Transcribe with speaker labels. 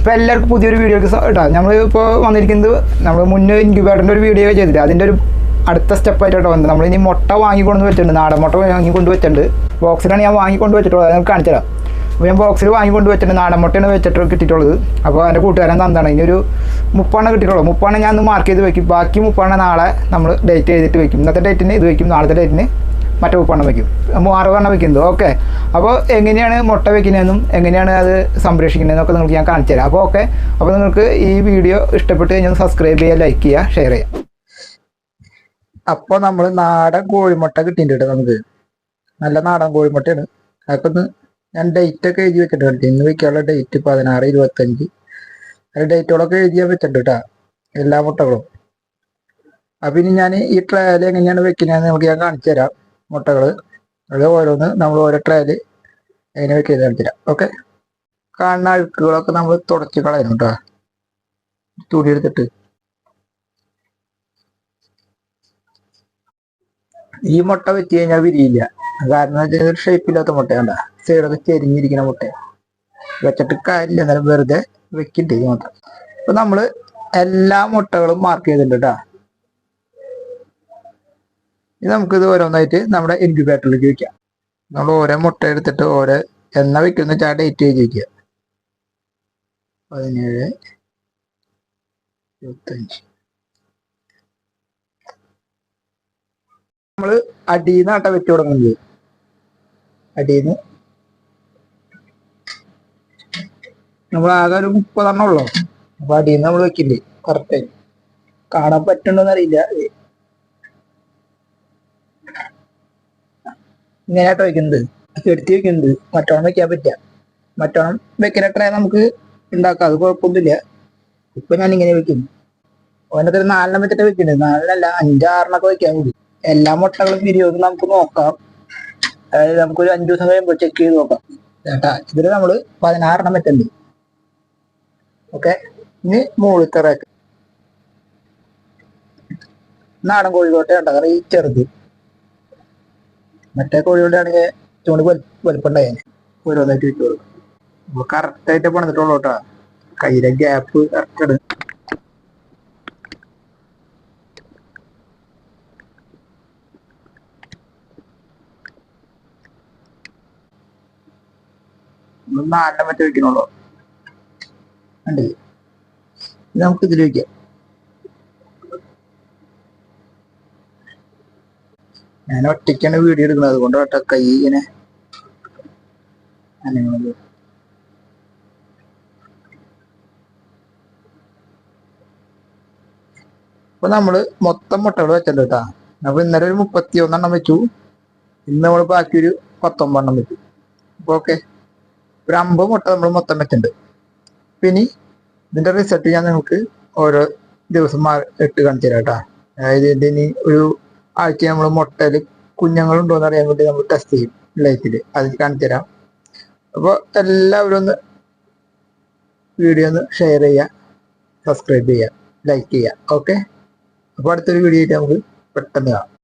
Speaker 1: ഇപ്പോൾ എല്ലാവർക്കും പുതിയൊരു വീഡിയോക്ക് കേട്ടോ നമ്മൾ ഇപ്പോൾ വന്നിരിക്കുന്നത് നമ്മൾ മുന്നേ ഇൻക്യുബേറ്ററിന്റെ ഒരു വീഡിയോ ചെയ്തിട്ട് അതിന്റെ ഒരു അടുത്ത സ്റ്റെപ്പായിട്ട് കേട്ടോ വന്നത്. നമ്മളിനി മുട്ട വാങ്ങിക്കൊണ്ട് വെച്ചിട്ടുണ്ട്. നാടൻ മുട്ട വാങ്ങിക്കൊണ്ട് വെച്ചിട്ടുണ്ട്. ബോക്സിലാണ് ഞാൻ വാങ്ങിക്കൊണ്ട് വെച്ചിട്ടുള്ളത്. അത് നമുക്ക് കാണിച്ചു തരാം. അപ്പോൾ ഞാൻ ബോക്സിൽ വാങ്ങിക്കൊണ്ട് വെച്ചിട്ടുണ്ട്. നാടൻ മുട്ടയാണ് വെച്ചിട്ട് കിട്ടിയിട്ടുള്ളത്. അപ്പോൾ എന്റെ കൂട്ടുകാരൻ തന്താണ് ഇനി ഒരു മുപ്പാണ് കിട്ടിയിട്ടുള്ളത് മുപ്പാണ് ഞാൻ ഒന്ന് മാർക്ക് ചെയ്ത് വെക്കും. ബാക്കി മുപ്പാണ് നാളെ നമ്മൾ ഡേറ്റ് ചെയ്തിട്ട് വെക്കും. ഇന്നത്തെ ഡേറ്റിന് ഇത് വെക്കും. നാളത്തെ ഡേറ്റിന് മറ്റേ ഉപ്പെണ്ണം വയ്ക്കും നമ്മൾ വയ്ക്കുന്നത് ഓക്കെ. അപ്പോൾ എങ്ങനെയാണ് മുട്ട വയ്ക്കുന്നതെന്നും എങ്ങനെയാണ് അത് സംരക്ഷിക്കുന്നതെന്നൊക്കെ നിങ്ങൾക്ക് ഞാൻ കാണിച്ചു തരാം. അപ്പോൾ ഓക്കെ. അപ്പോൾ നിങ്ങൾക്ക് ഈ വീഡിയോ ഇഷ്ടപ്പെട്ട് കഴിഞ്ഞാൽ സബ്സ്ക്രൈബ് ചെയ്യുക ലൈക്ക് ചെയ്യുക ഷെയർ ചെയ്യുക. അപ്പോൾ നമ്മൾ നാടൻ കോഴിമുട്ട കിട്ടിയിട്ടുണ്ട് നമുക്ക്. നല്ല നാടൻ കോഴിമുട്ടയാണ്. അതൊക്കെ ഒന്ന് ഞാൻ ഡേറ്റ് ഒക്കെ എഴുതി വെച്ചിട്ടുണ്ട് ഇന്ന് വയ്ക്കാനുള്ള ഡേറ്റ് പതിനാറ് ഇരുപത്തഞ്ച്. അത് ഡേറ്റുകളൊക്കെ എഴുതിയാൽ വെച്ചിട്ടുണ്ട് കേട്ടോ. എല്ലാ മുട്ടകളും. അപ്പം ഇനി ഞാൻ ഈ ട്രയൽ എങ്ങനെയാണ് വെക്കുന്നതെന്ന് നമുക്ക് ഞാൻ കാണിച്ചു തരാം. മുട്ടകൾ അത് ഓരോന്ന് നമ്മൾ ഓരോ ട്രയൽ അതിനെ കാണിച്ചു തരാം ഓക്കെ കാണുന്ന അഴുക്കുകളൊക്കെ നമ്മൾ തുടച്ച് കളയണം കേട്ടോ തുണി എടുത്തിട്ട്. ഈ മുട്ട വെച്ച് കഴിഞ്ഞാൽ വിരിയില്ല. കാരണം വെച്ചാൽ ഷേപ്പില്ലാത്ത മുട്ടയാണ്ട സൈഡൊക്കെ ചെരിഞ്ഞിരിക്കുന്ന മുട്ട. വെച്ചിട്ട് കാര്യമില്ല. എന്നാലും വെറുതെ വെക്കിണ്ട് ഈ മുട്ട അപ്പൊ നമ്മൾ എല്ലാ മുട്ടകളും മാർക്ക് ചെയ്തിട്ടുണ്ട് കേട്ടാ ഇത് നമുക്കിത് ഓരോന്നായിട്ട് നമ്മുടെ ഇൻക്യുബേറ്ററിലേക്ക് വെക്കാം. നമ്മൾ ഓരോ മുട്ട എടുത്തിട്ട് ഓരോ എണ്ണ വെക്കുന്ന വെച്ചാൽ ഡേറ്റ് എഴുതി വെക്കുക. പതിനേഴ് ഇരുപത്തഞ്ച്. നമ്മൾ അടിയിൽ ആട്ട വെച്ച് തുടങ്ങുന്നത്. അടിയിൽ നമ്മൾ ആകെ ഒരു മുപ്പതെണ്ണം ഉള്ളു. അപ്പൊ അടിയിൽ നമ്മൾ വെക്കില്ലേ? കറക്റ്റ് കാണാൻ പറ്റുണ്ടോന്ന് ഇങ്ങനെയാട്ടോ വെക്കുന്നത് എടുത്തി വെക്കുന്നത് മറ്റോണം വെക്കാൻ പറ്റുക മറ്റോണം വെക്കുന്ന നമുക്ക് ഉണ്ടാക്കാം. അത് കുഴപ്പമൊന്നുമില്ല. ഇപ്പൊ ഞാൻ ഇങ്ങനെ വെക്കുന്നു ഓനത്തിൽ നാലെണ്ണം വെച്ചിട്ട് വെക്കുന്നത് നാലെണ്ണല്ല അഞ്ചാറെണ്ണൊക്കെ വെക്കാൻ കൂടി. എല്ലാ മുട്ടകളും വിരിയോ നമുക്ക് നോക്കാം. അതായത് നമുക്കൊരു അഞ്ചു ദിവസം കഴിയുമ്പോൾ ചെക്ക് ചെയ്ത് നോക്കാം. ചേട്ടാ ഇതിൽ നമ്മൾ പതിനാറെണ്ണം വെച്ചുണ്ട് ഓക്കെ? ഇനി മുകളിലത്തെ റാക്ക് നാടൻ കോഴിക്കോട്ടെ കേട്ടോ കാരണം ഈ ചെറുത്. മറ്റേ കോഴികളുടെ ആണെങ്കിൽ ചൂണ്ടി വലുപ്പുണ്ടായി ഓരോന്നായിട്ട് വെച്ച് കൊടുക്കും. നമ്മൾ കറക്റ്റ് ആയിട്ട് പണിതിട്ടുള്ളൂ കേട്ടോ. കയ്യിലെ ഗ്യാപ്പ് കറക്റ്റ് നാലെണ്ണം മറ്റേ വെക്കണുള്ളൂ. ഉണ്ട് ഇത് നമുക്ക് ഇതിൽ വെക്കാം. ഞാൻ ഒറ്റയ്ക്കാണ് വീഡിയോ എടുക്കുന്നത്. അതുകൊണ്ട് ഒറ്റ കൈ ഇങ്ങനെ അനങ്ങുന്നത്. അപ്പൊ നമ്മൾ മൊത്തം മുട്ടകൾ വെച്ചിട്ടുണ്ട് കേട്ടാ അപ്പൊ ഇന്നലെ ഒരു മുപ്പത്തി ഒന്നെണ്ണം വെച്ചു. ഇന്ന് നമ്മൾ ബാക്കി ഒരു പത്തൊമ്പതെണ്ണം വെച്ചു. അപ്പൊ ഓക്കെ. ഒരു അമ്പത് മുട്ട നമ്മൾ മൊത്തം വെച്ചിട്ടുണ്ട്. പിന്നെ ഇതിന്റെ റിസൾട്ട് ഞാൻ നിങ്ങൾക്ക് ഓരോ ദിവസം ഇട്ട് കാണിച്ചു തരാം കേട്ടാ അതായത് ഇതിന് ഒരു ആഴ്ച നമ്മൾ മുട്ടയിൽ കുഞ്ഞുങ്ങളുണ്ടോ എന്നറിയാൻ വേണ്ടി നമ്മൾ ടെസ്റ്റ് ചെയ്യും ലൈഫിൽ അത് കാണിച്ചു തരാം. അപ്പോൾ എല്ലാവരും ഒന്ന് വീഡിയോ ഒന്ന് ഷെയർ ചെയ്യുക സബ്സ്ക്രൈബ് ചെയ്യുക ലൈക്ക് ചെയ്യുക ഓക്കെ അപ്പോൾ അടുത്തൊരു വീഡിയോ ആയിട്ട് നമുക്ക് പെട്ടെന്ന് കാണാം.